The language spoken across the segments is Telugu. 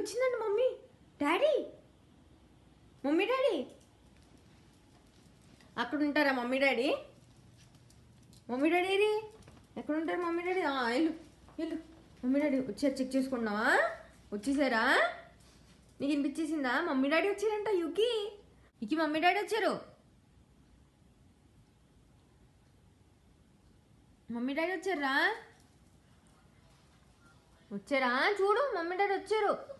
వచ్చిందండి మమ్మీ. డాడీ. Mummy daddy. అక్కడ ఉంటారా మమ్మీ డాడీ? మమ్మీ డాడీ రీ ఎక్కడ ఉంటారు మమ్మీ డాడీ? వెళ్ళు వెళ్ళు. మమ్మీ డాడీ వచ్చారు చెక్ చేసుకున్నావా వచ్చేసారా? నీకు వినిపించేసిందా? మమ్మీ డాడీ వచ్చారంట యుకి. ఇకి మమ్మీ డాడీ వచ్చారు. మమ్మీ డాడీ వచ్చారా? వచ్చారా? చూడు మమ్మీ డాడీ వచ్చారు.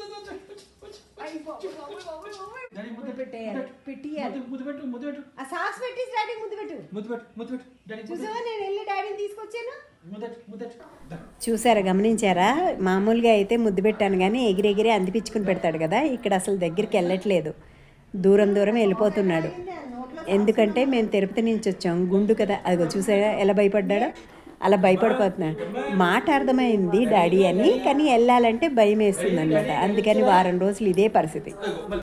ముద్దు పెట్టేయాలి పెట్టియాలి. ముద్దు పెట్టు ముద్దు పెట్టు. ఆ సాక్స్ పెట్టేసి డాడీ ముద్దు పెట్టు. ముద్దు పెట్టు ముద్దు పెట్టు. డాడీ ముద్దు చూసావా నేను వెళ్ళి డాడీని తీసుకొచ్చాను? ముద్దట్టు ముద్దట్టు దా. చూసారా గమనించారా? మామూలుగా అయితే ముద్దు పెట్టాను కానీ ఎగిరెగిరి అందిపించుకుని పెడతాడు కదా ఇక్కడ అసలు దగ్గరికి వెళ్ళట్లేదు. దూరం దూరం వెళ్ళిపోతున్నాడు. ఎందుకంటే మేము తిరుపతి నుంచి వచ్చాం. గుండు కదా అదిగో చూసారా ఎలా భయపడ్డాడో? అలా భయపడిపోతున్నాను మాట అర్థమైంది డాడీ అని కానీ వెళ్ళాలంటే భయం వేస్తుంది అనమాట అందుకని వారం రోజులు ఇదే పరిస్థితి.